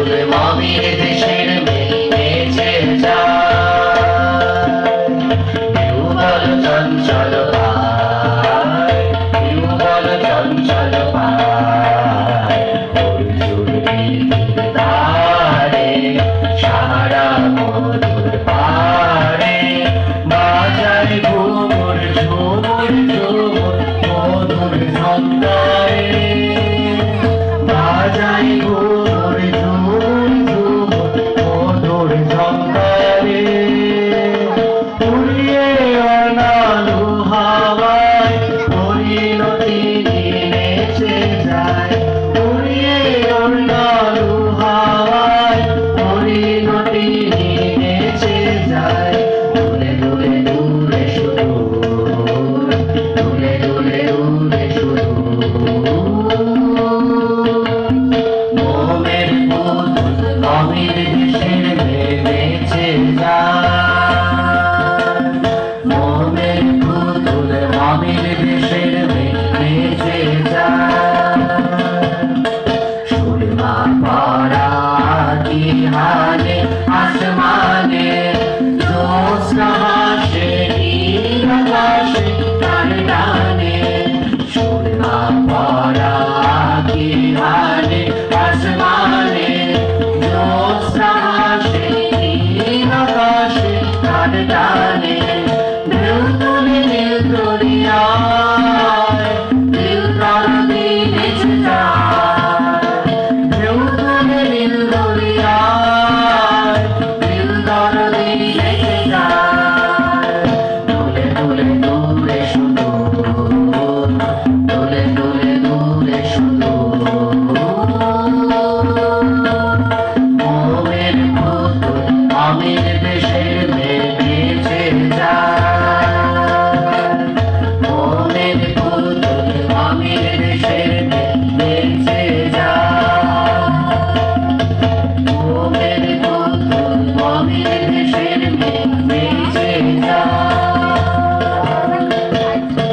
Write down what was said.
ফুল মামির দেশের মেঘে যায় চঞ্চল পাল চঞ্চল পারে সারা মধুর পারে বাজার ঘুমুর ঝুমুর ঝুমুর মধুর সন্ধ্যায় বাজায় ঘুমুর